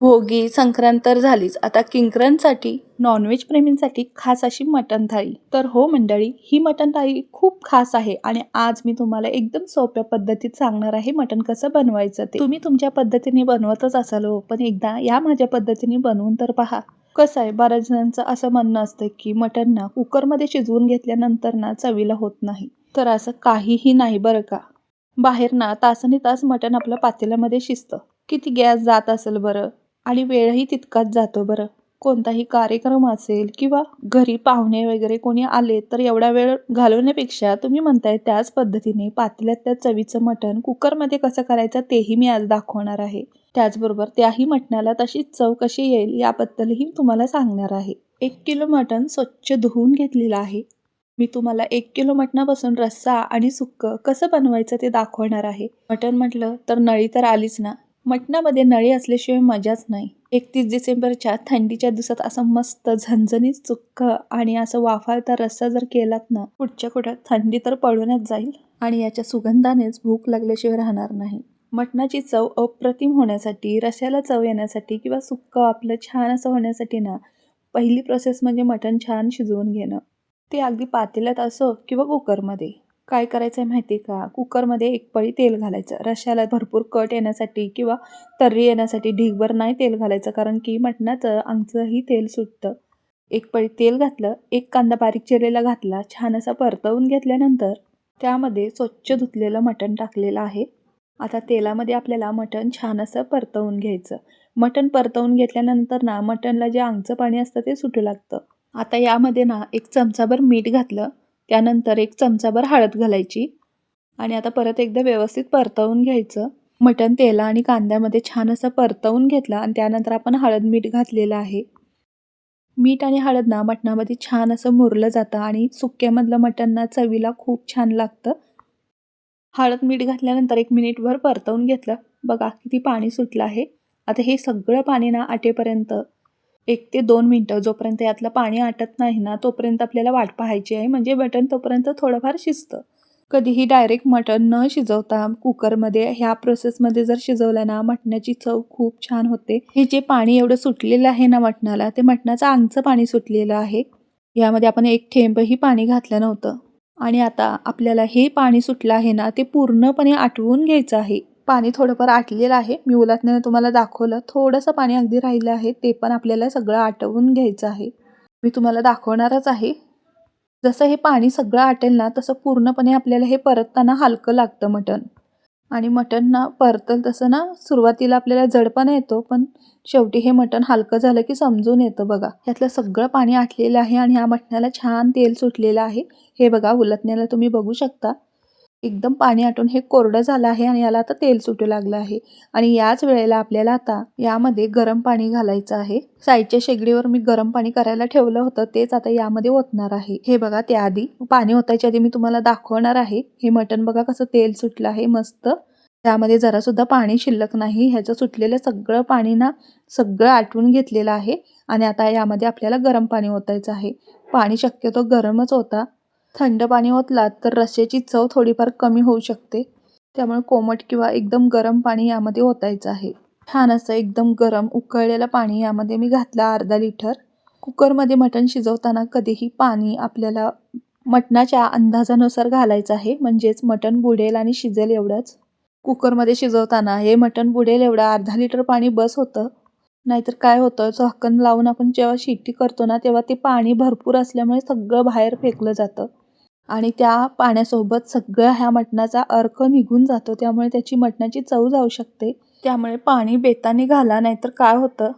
भोगी संक्रांत तर झालीच. आता किंक्रांतसाठी नॉनव्हेज प्रेमींसाठी खास अशी मटण थाळी. तर हो मंडळी ही मटण थाळी खूप खास आहे आणि आज मी तुम्हाला एकदम सोप्या पद्धतीत सांगणार आहे मटण कसं बनवायचं ते. तुम्ही तुमच्या पद्धतीने बनवतच असाल हो पण एकदा या माझ्या पद्धतीने बनवून तर पहा. कसं आहे बऱ्याच जणांचं असं म्हणणं असतं की मटण ना कुकरमध्ये शिजवून घेतल्यानंतर ना चवीला होत नाही. तर असं काहीही नाही बरं का. बाहेर ना तासाने तास मटण आपलं पातेल्यामध्ये शिजतं. किती गॅस जात असेल बरं? आणि वेळही तितकाच जातो बरं. कोणताही कार्यक्रम असेल किंवा घरी पाहुणे वगैरे कोणी आले तर एवढा वेळ घालवण्यापेक्षा तुम्ही म्हणताय त्याच पद्धतीने पातेल्यात त्या चवीचं मटण कुकरमध्ये कसं करायचं तेही मी आज दाखवणार आहे. त्याचबरोबर त्याही मटणाला तशीच चव कशी येईल याबद्दलही तुम्हाला सांगणार आहे. एक किलो मटण स्वच्छ धुवून घेतलेलं आहे. मी तुम्हाला एक किलो मटणापासून रस्सा आणि सुक्क कसं बनवायचं ते दाखवणार आहे. मटण म्हटलं तर नळी तर आलीच ना. मटणामध्ये नळी असल्याशिवाय मजाच नाही. एकतीस डिसेंबरच्या थंडीच्या दिवसात असं मस्त झणझणीत चुक्क आणि असं वाफाळता रस्सा जर केलात ना कुठच्या कुठं थंडी तर पळूनच जाईल. आणि याच्या सुगंधानेच भूक लागल्याशिवाय राहणार नाही. मटणाची चव अप्रतिम होण्यासाठी रश्याला चव येण्यासाठी किंवा सुक्क आपलं छान असं होण्यासाठी ना पहिली प्रोसेस म्हणजे मटण छान शिजवून घेणं. ते अगदी पातेल्यात असो किंवा कुकरमध्ये. काय करायचं आहे माहिती आहे का? कुकरमध्ये एक पळी तेल घालायचं. रश्याला भरपूर कट येण्यासाठी किंवा तर्री येण्यासाठी ढीगभर नाही तेल घालायचं कारण की मटणाचं आमचंही तेल सुटतं. एक पळी तेल घातलं एक कांदा बारीक चिरलेला घातला छान असा परतवून घेतल्यानंतर त्यामध्ये स्वच्छ धुतलेलं मटण टाकलेलं आहे. आता तेलामध्ये आपल्याला मटण छान असं परतवून घ्यायचं. मटण परतवून घेतल्यानंतर ना मटणला जे आंगचं पाणी असतं ते सुटू लागतं. आता यामध्ये ना एक चमचाभर मीठ घातलं त्यानंतर एक चमचाभर हळद घालायची आणि आता परत एकदा व्यवस्थित परतवून घ्यायचं. मटण तेला आणि कांद्यामध्ये छान असं परतवून घेतलं आणि त्यानंतर आपण हळद मीठ घातलेलं आहे. मीठ आणि हळद ना मटणामध्ये छान असं मुरलं जातं आणि सुक्यामधलं मटण ना चवीला खूप छान लागतं. हळद मीठ घातल्यानंतर एक मिनिटभर परतवून घेतलं. बघा किती पाणी सुटलं आहे. आता हे सगळं पाणी ना आटेपर्यंत एक ते दोन मिनटं जोपर्यंत यातलं पाणी आटत नाही ना तोपर्यंत आपल्याला वाट पाहायची आहे. म्हणजे मटण तोपर्यंत थोडंफार शिजतं. कधीही डायरेक्ट मटण न शिजवता कुकरमध्ये ह्या प्रोसेसमध्ये जर शिजवलं ना मटणाची चव खूप छान होते. हे जे पाणी एवढं सुटलेलं आहे ना मटणाला ते मटणाचं आंगचं पाणी सुटलेलं आहे. यामध्ये आपण एक थेंबही पाणी घातलं नव्हतं. आणि आता आपल्याला हे पाणी सुटलं आहे ना ते पूर्णपणे आटवून घ्यायचं आहे. पाणी थोडंफार आटलेलं आहे. मी उलटण्यानं तुम्हाला दाखवलं. थोडंसं पाणी अगदी राहिलं आहे. ते पण आपल्याला सगळं आटवून घ्यायचं आहे. मी तुम्हाला दाखवणारच आहे. जसं हे पाणी सगळं आटेल ना तसं पूर्णपणे आपल्याला हे परतताना हलकं लागतं मटण. आणि मटण ना परतल तसं ना सुरुवातीला आपल्याला जडपणा येतो पण शेवटी हे मटण हलकं झालं की समजून येतं बघा. ह्यातलं सगळं पाणी आटलेलं आहे आणि ह्या मटणाला छान तेल सुटलेलं आहे. हे बघा उलटण्याला तुम्ही बघू शकता. एकदम पाणी आटून हे कोरडं झालं आहे आणि याला आता तेल सुटू लागलं आहे. आणि याच वेळेला आपल्याला आता यामध्ये गरम पाणी घालायचं आहे. साईडच्या शेगडीवर मी गरम पाणी करायला ठेवलं होतं तेच आता यामध्ये ओतणार आहे. हे बघा त्याआधी पाणी ओतायच्या आधी मी तुम्हाला दाखवणार आहे. हे मटण बघा कसं तेल सुटलं आहे मस्त. त्यामध्ये जरा सुद्धा पाणी शिल्लक नाही. ह्याचं सुटलेलं सगळं पाणी ना सगळं आटवून घेतलेलं आहे. आणि आता यामध्ये आपल्याला गरम पाणी ओतायचं आहे. पाणी शक्यतो गरमच होता थंड पाणी ओतलात तर रश्श्याची चव थोडीफार कमी होऊ शकते. त्यामुळे कोमट किंवा एकदम गरम पाणी यामध्ये ओतायचं आहे. छान असं एकदम गरम उकळलेलं पाणी यामध्ये मी घातलं अर्धा लिटर. कुकरमध्ये मटण शिजवताना कधीही पाणी आपल्याला मटणाच्या अंदाजानुसार घालायचं आहे म्हणजेच मटण बुडेल आणि शिजेल एवढंच. कुकरमध्ये शिजवताना हे मटण बुडेल एवढं अर्धा लिटर पाणी बस होतं. नाहीतर काय होतं झाकण लावून आपण जेव्हा शिट्टी करतो ना तेव्हा ते पाणी भरपूर असल्यामुळे सगळं बाहेर फेकलं जातं. आणि त्या पाण्यासोबत सगळ्या ह्या मटणाचा अर्क निघून जातो. त्यामुळे त्याची मटणाची चव जाऊ शकते. त्यामुळे पाणी बेताने घाला नाहीतर काय होतं?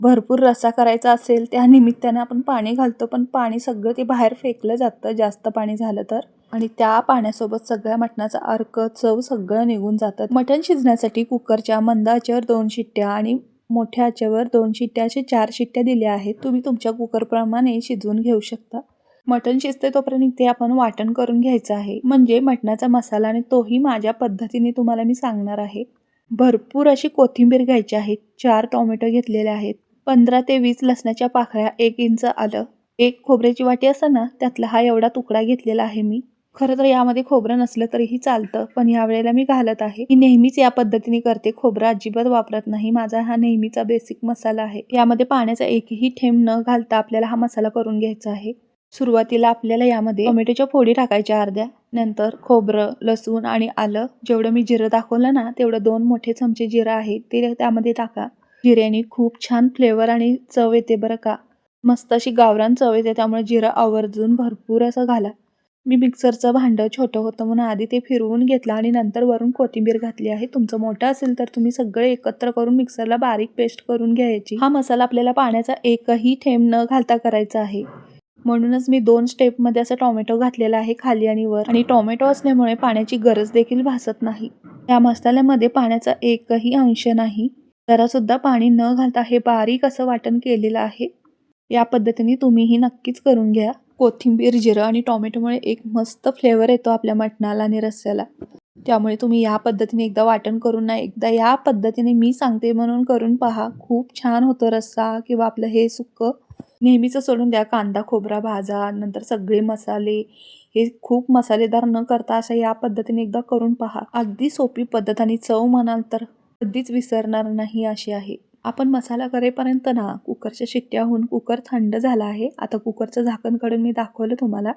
भरपूर रसा करायचा असेल त्या निमित्ताने आपण पाणी घालतो पण पाणी सगळं ते बाहेर फेकलं जातं जास्त पाणी झालं तर. आणि त्या पाण्यासोबत सगळ्या मटणाचा अर्क चव सगळं निघून जातं. मटण शिजण्यासाठी कुकरच्या मंद आचेवर दोन शिट्ट्या आणि मोठ्या आचेवर दोन शिट्ट्या असे चार शिट्ट्या दिल्या आहेत. तुम्ही तुमच्या कुकरप्रमाणे शिजवून घेऊ शकता. मटण शिजते तोपर्यंत ते आपण वाटण करून घ्यायचं आहे. म्हणजे मटणाचा मसाला आणि तोही माझ्या पद्धतीने तुम्हाला मी सांगणार आहे. भरपूर अशी कोथिंबीर घ्यायची आहे. चार टोमॅटो घेतलेले आहेत. पंधरा ते वीस लसणाच्या पाकळ्या एक इंच आलं. एक खोबऱ्याची वाटी असं ना त्यातला हा एवढा तुकडा घेतलेला आहे मी. खरं तर यामध्ये खोबरं नसलं तरीही चालतं पण यावेळेला मी घालत आहे. मी नेहमीच या पद्धतीने करते. खोबरं अजिबात वापरत नाही. माझा हा नेहमीचा बेसिक मसाला आहे. यामध्ये पाण्याचा एकही थेंब न घालता आपल्याला हा मसाला करून घ्यायचा आहे. सुरुवातीला आपल्याला यामध्ये टोमॅटोच्या फोडी टाकायच्या अर्ध्या नंतर खोबरं लसूण आणि आलं. जेवढं मी जिरं दाखवलं ना तेवढं दोन मोठे चमचे जिरं आहे ते त्यामध्ये टाका. जिऱ्याने खूप छान फ्लेवर आणि चव येते बरं का. मस्त अशी गावरान चव येते त्यामुळे जिरं आवर्जून भरपूर असं घाला. मी मिक्सरचं भांडं छोटं होतं म्हणून आधी ते फिरवून घेतलं आणि नंतर वरून कोथिंबीर घातली आहे. तुमचं मोठं असेल तर तुम्ही सगळे एकत्र करून मिक्सरला बारीक पेस्ट करून घ्यायची. हा मसाला आपल्याला पाण्याचा एकही थेंब न घालता करायचा आहे. म्हणूनच मी दोन स्टेपमध्ये असं टोमॅटो घातलेला आहे खाली आणि वर. आणि टोमॅटो असल्यामुळे पाण्याची गरज देखील भासत नाही. या मसाल्यामध्ये पाण्याचा एकही अंश नाही. जरासुद्धा पाणी न घालता हे बारीक असं वाटण केलेलं आहे. या पद्धतीने तुम्हीही नक्कीच करून घ्या. कोथिंबीर जिरं आणि टोमॅटोमुळे एक मस्त फ्लेवर येतो आपल्या मटणाला आणि रस्स्याला त्यामुळे तुम्ही या पद्धतीने एकदा वाटण करून ना एकदा या पद्धतीने मी सांगते म्हणून करून पहा. खूप छान होतं रस्सा किंवा आपलं हे सुक्कं नेहमीचं सोडून द्या. कांदा खोबरा भाजा नंतर सगळे मसाले. हे खूप मसालेदार न करता असं या पद्धतीने एकदा करून पहा. अगदी सोपी पद्धत आणि चव म्हणाल तर कधीच विसरणार नाही अशी आहे. आपण मसाला करेपर्यंत ना कुकरच्या शिट्ट्याहून कुकर थंड झाला आहे. आता कुकरचं झाकण काढून मी दाखवलं तुम्हाला.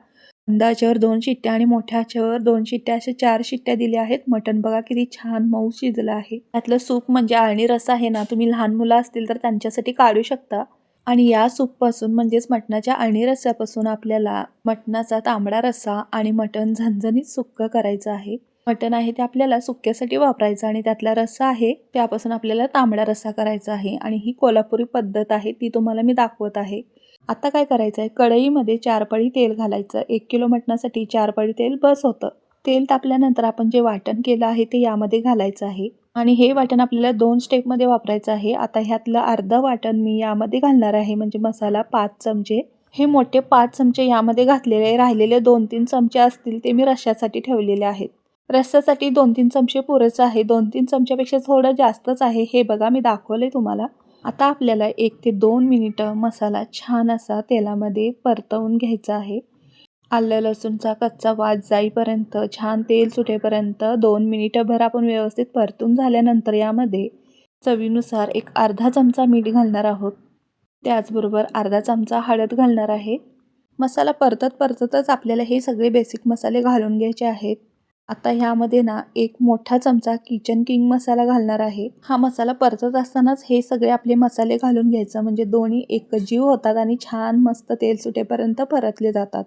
अंदाच्यावर आचेवर दोन शिट्ट्या आणि मोठ्या आचेवर दोन शिट्ट्या अशा चार शिट्ट्या दिल्या आहेत. मटण बघा किती छान मऊ शिजलं आहे. त्यातलं सूप म्हणजे आळणी रस आहे ना तुम्ही लहान मुलं असतील तर त्यांच्यासाठी काढू शकता. आणि या सूपपासून म्हणजेच मटणाच्या आणि रस्स्यापासून आपल्याला मटणाचा तांबडा रस्सा आणि मटण झणझणीत सुक्क करायचं आहे. मटण आहे ते आपल्याला सुक्यासाठी वापरायचं आणि त्यातला रस्सा आहे त्यापासून आपल्याला तांबडा रस्सा करायचा आहे आणि ही कोल्हापुरी पद्धत आहे ती तुम्हाला मी दाखवत आहे. आता काय करायचं आहे कढईमध्ये चार पळी तेल घालायचं. एक किलो मटणासाठी चार पळी तेल बस होतं. तेल तापल्यानंतर आपण जे वाटण केलं आहे ते यामध्ये घालायचं आहे. आणि हे वाटण आपल्याला दोन स्टेपमध्ये वापरायचं आहे. आता ह्यातलं अर्धं वाटण मी यामध्ये घालणार आहे. म्हणजे मसाला पाच चमचे. हे मोठे पाच चमचे यामध्ये घातलेले राहिलेले दोन तीन चमचे असतील ते मी रश्श्यासाठी ठेवलेले आहेत. रस्स्यासाठी दोन तीन चमचे पुरेचं आहे. दोन तीन चमच्यापेक्षा थोडं जास्तच आहे. हे बघा मी दाखवले तुम्हाला. आता आपल्याला एक ते दोन मिनिटं मसाला छान असा तेलामध्ये परतवून घ्यायचा आहे. आलं लसूणचा कच्चा वास जाईपर्यंत छान तेल सुटेपर्यंत दोन मिनिटंभर आपण व्यवस्थित परतून झाल्यानंतर यामध्ये चवीनुसार एक अर्धा चमचा मीठ घालणार आहोत. त्याचबरोबर अर्धा चमचा हळद घालणार आहे. मसाला परतत परततच आपल्याला हे सगळे बेसिक मसाले घालून घ्यायचे आहेत. आता ह्यामध्ये ना एक मोठा चमचा किचन किंग मसाला घालणार आहे. हा मसाला परतत असतानाच हे सगळे आपले मसाले घालून घ्यायचं. म्हणजे दोन्ही एकजीव होतात आणि छान मस्त तेल सुटेपर्यंत परतले जातात.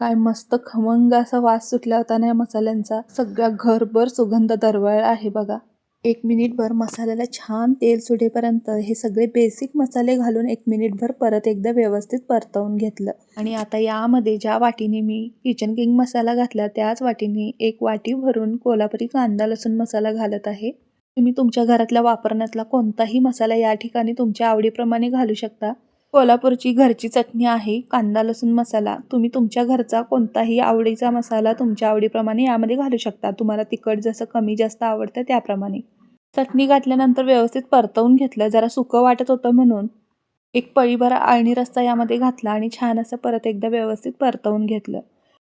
काय मस्त खमंग असा वास सुटला होता ना या मसाल्यांचा. सगळा घरभर सुगंध दरवळला आहे बघा. एक मिनिटभर मसाल्याला छान तेल सुटेपर्यंत हे सगळे बेसिक मसाले घालून एक मिनिटभर परत एकदा व्यवस्थित परतवून घेतलं. आणि आता यामध्ये ज्या वाटीने मी किचन किंग मसाला घातला त्याच वाटीने एक वाटी भरून कोल्हापुरी कांदा लसूण मसाला घालत आहे. तुम्ही तुमच्या घरातल्या वापरण्यातला कोणताही मसाला या ठिकाणी तुमच्या आवडीप्रमाणे घालू शकता. कोल्हापूरची घरची चटणी आहे कांदा लसूण मसाला. तुम्ही तुमच्या घरचा कोणताही आवडीचा मसाला तुमच्या आवडीप्रमाणे यामध्ये घालू शकता. तुम्हाला तिखट जसं कमी जास्त आवडतं त्याप्रमाणे. चटणी घातल्यानंतर व्यवस्थित परतवून घेतलं. जरा सुकं वाटत होतं म्हणून एक पळीभर आळणी रस्ता यामध्ये घातला आणि छान असं परत एकदा व्यवस्थित परतवून घेतलं.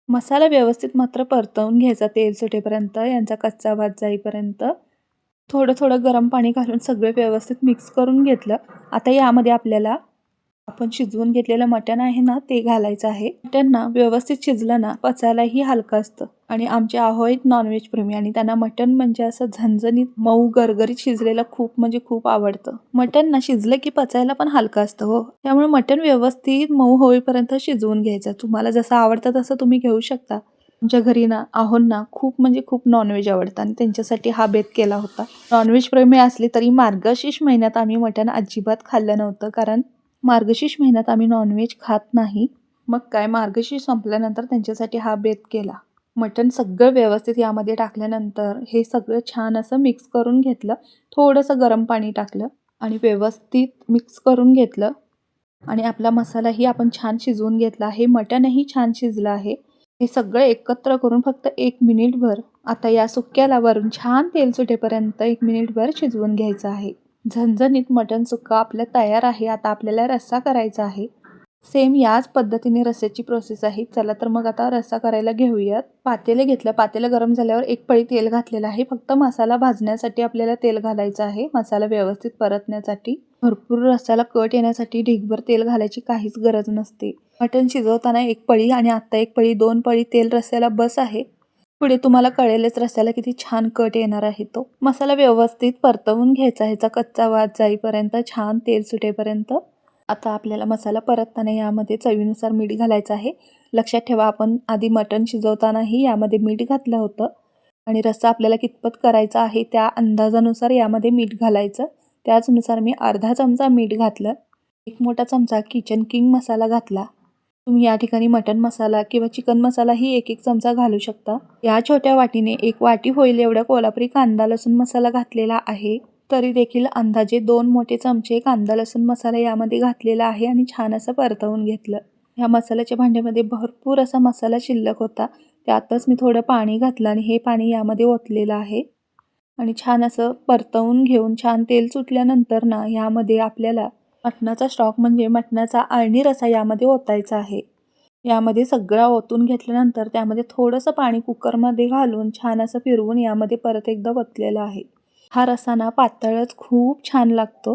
मसाला व्यवस्थित मात्र परतवून घ्यायचा. तेल सुटेपर्यंत यांचा कच्चा भात जाईपर्यंत. थोडं थोडं गरम पाणी घालून सगळं व्यवस्थित मिक्स करून घेतलं. आता यामध्ये आपल्याला आपण शिजवून घेतलेलं मटण आहे ना ते घालायचं आहे. मटण ना व्यवस्थित शिजलं ना पचायलाही हलकं असतं. आणि आमचे आहोत नॉनव्हेज प्रेमी आणि त्यांना मटण म्हणजे असं झणझणीत मऊ गरगरीत शिजलेलं खूप म्हणजे खूप आवडतं. मटण ना शिजलं की पचायला पण हलकं असतं हो. त्यामुळे मटण व्यवस्थित मऊ होईपर्यंत शिजवून घ्यायचं. तुम्हाला जसं आवडतं तसं तुम्ही घेऊ शकता. आमच्या घरी ना आहोंना खूप म्हणजे खूप नॉनव्हेज आवडतं आणि त्यांच्यासाठी हा बेत केला होता. नॉनव्हेज प्रेमी असले तरी मार्गशीर्ष महिन्यात आम्ही मटण अजिबात खाल्लं नव्हतं कारण मार्गशीर्ष महिन्यात आम्ही नॉनव्हेज खात नाही. मग काय? मार्गशीर्ष संपल्यानंतर त्यांच्यासाठी हा बेत केला. मटण सगळं व्यवस्थित यामध्ये टाकल्यानंतर हे सगळं छान असं मिक्स करून घेतलं. थोडंसं गरम पाणी टाकलं आणि व्यवस्थित मिक्स करून घेतलं. आणि आपला मसालाही आपण छान शिजवून घेतला आहे. मटणही छान शिजलं आहे. हे सगळं एकत्र करून फक्त एक मिनिटभर आता या सुक्याला वरून छान तेल सुटेपर्यंत एक मिनिटभर शिजवून घ्यायचं आहे. झणझणीत मटण सुक्का आपलं तयार आहे आता आपल्याला रस्सा करायचा आहे. सेम याच पद्धतीने रस्स्याची प्रोसेस आहे. चला तर मग आता रस्सा करायला घेऊयात. पातेले घेतलं. पातेलं गरम झाल्यावर एक पळी तेल घातलेलं आहे. फक्त मसाला भाजण्यासाठी आपल्याला तेल घालायचं आहे. मसाला व्यवस्थित परतण्यासाठी. भरपूर रस्स्याला कट येण्यासाठी ढीगभर तेल घालायची काहीच गरज नसते. मटण शिजवताना एक पळी आणि आत्ता एक पळी दोन पळी तेल रस्स्याला बस आहे. पुढे तुम्हाला कळेलच रस्त्याला किती छान कट येणार आहे तो. मसाला व्यवस्थित परतवून घ्यायचा ह्याचा कच्चा वाद जाईपर्यंत छान तेल सुटेपर्यंत. आता आपल्याला मसाला परतताना यामध्ये चवीनुसार मीठ घालायचं आहे. लक्षात ठेवा आपण आधी मटण शिजवतानाही यामध्ये मीठ घातलं होतं. आणि रस्सा आपल्याला कितपत करायचा आहे त्या अंदाजानुसार यामध्ये मीठ घालायचं. त्याचनुसार मी अर्धा चमचा मीठ घातलं. एक मोठा चमचा किचन किंग मसाला घातला. तुम्ही या ठिकाणी मटन मसाला किंवा चिकन मसालाही एक एक चमचा घालू शकता. या छोट्या वाटीने एक वाटी होईल एवढा कोल्हापुरी कांदा लसूण मसाला घातलेला आहे. तरी देखील अंदाजे दोन मोठे चमचे कांदा लसूण मसाला यामध्ये घातलेला आहे आणि छान असं परतवून घेतलं. ह्या मसाल्याच्या भांड्यामध्ये भरपूर असा मसाला शिल्लक होता. त्यातच मी थोडं पाणी घातलं आणि हे पाणी यामध्ये ओतलेलं आहे. आणि छान असं परतवून घेऊन छान तेल सुटल्यानंतर ना यामध्ये आपल्याला मटणाचा स्टॉक म्हणजे मटणाचा आळणी रसा यामध्ये ओतायचा आहे. यामध्ये सगळा ओतून घेतल्यानंतर त्यामध्ये थोडंसं पाणी कुकरमध्ये घालून छान असं फिरवून यामध्ये परत एकदा ओतलेलं आहे. हा रसा ना पातळच खूप छान लागतो.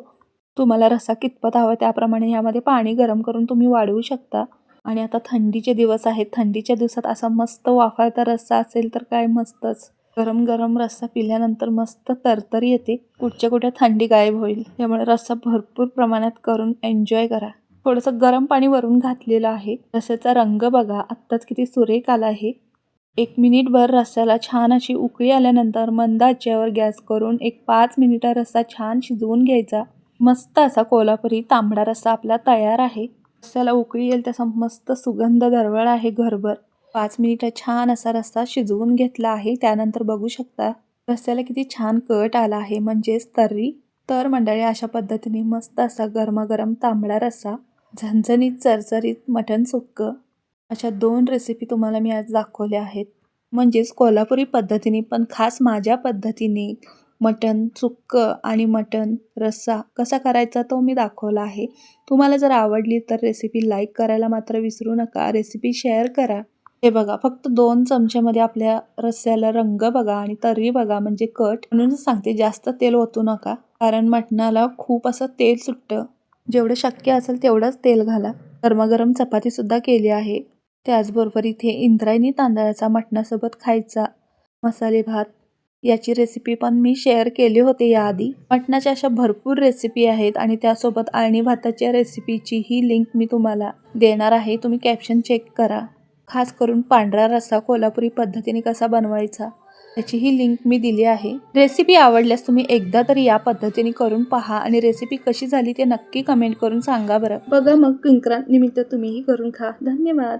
तुम्हाला रसा कितपत हवा त्याप्रमाणे यामध्ये पाणी गरम करून तुम्ही वाढवू शकता. आणि आता थंडीचे दिवस आहेत. थंडीच्या दिवसात असा मस्त वाफाळता रस्सा असेल तर काय मस्तच. गरम गरम रस्सा पिल्यानंतर मस्त तरतरी येते. कुठच्या कुठे थंडी गायब होईल. त्यामुळे रस्सा भरपूर प्रमाणात करून एन्जॉय करा. थोडंसं गरम पाणी वरून घातलेलं आहे. रस्स्याचा रंग बघा. आत्ताच किती सुरेख आला आहे. एक मिनिटभर रस्स्याला छान अशी उकळी आल्यानंतर मंद आचेवर गॅस करून एक पाच मिनिटं रस्सा छान शिजवून घ्यायचा. मस्त असा कोल्हापुरी तांबडा रस्सा आपला तयार आहे. रस्स्याला उकळी येईल त्याचा मस्त सुगंध दरवळ आहे घरभर. पाच मिनिटं छान असा रस्सा शिजवून घेतला आहे. त्यानंतर बघू शकता रस्त्याला किती छान कट आला आहे. म्हणजेच तर्री तर मंडळी अशा पद्धतीने मस्त असा गरमागरम तांबडा रस्सा झणझणीत चरचरीत मटण सुक्क अशा दोन रेसिपी तुम्हाला मी आज दाखवल्या आहेत. म्हणजेच कोल्हापुरी पद्धतीने पण खास माझ्या पद्धतीने मटण चुक्क आणि मटण रस्सा कसा करायचा तो मी दाखवला आहे. तुम्हाला जर आवडली तर रेसिपी लाईक करायला मात्र विसरू नका. रेसिपी शेअर करा. हे बघा फक्त दोन चमच्यामध्ये आपल्या रस्स्याला रंग बघा आणि तर्री बघा म्हणजे कट. म्हणूनच सांगते जास्त तेल ओतू नका कारण मटणाला खूप असं तेल सुटतं. जेवढं शक्य असेल तेवढंच तेल घाला. गरमागरम चपातीसुद्धा केली आहे. त्याचबरोबर इथे इंद्रायणी तांदळाचा मटणासोबत खायचा मसाले भात. याची रेसिपी पण मी शेअर केली होती याआधी. मटणाच्या अशा भरपूर रेसिपी आहेत आणि त्यासोबत आळणी भाताच्या रेसिपीची ही लिंक मी तुम्हाला देणार आहे. तुम्ही कॅप्शन चेक करा. खास करून पांढरा रस्सा कोल्हापुरी पद्धतीने कसा बनवायचा त्याची ही लिंक मी दिली आहे. रेसिपी आवडल्यास तुम्ही एकदा तरी या पद्धतीने करून पहा आणि रेसिपी कशी झाली ते नक्की कमेंट करून सांगा बरं. बघा मग किंक्रांत निमित्त तुम्हीही करून खा. धन्यवाद.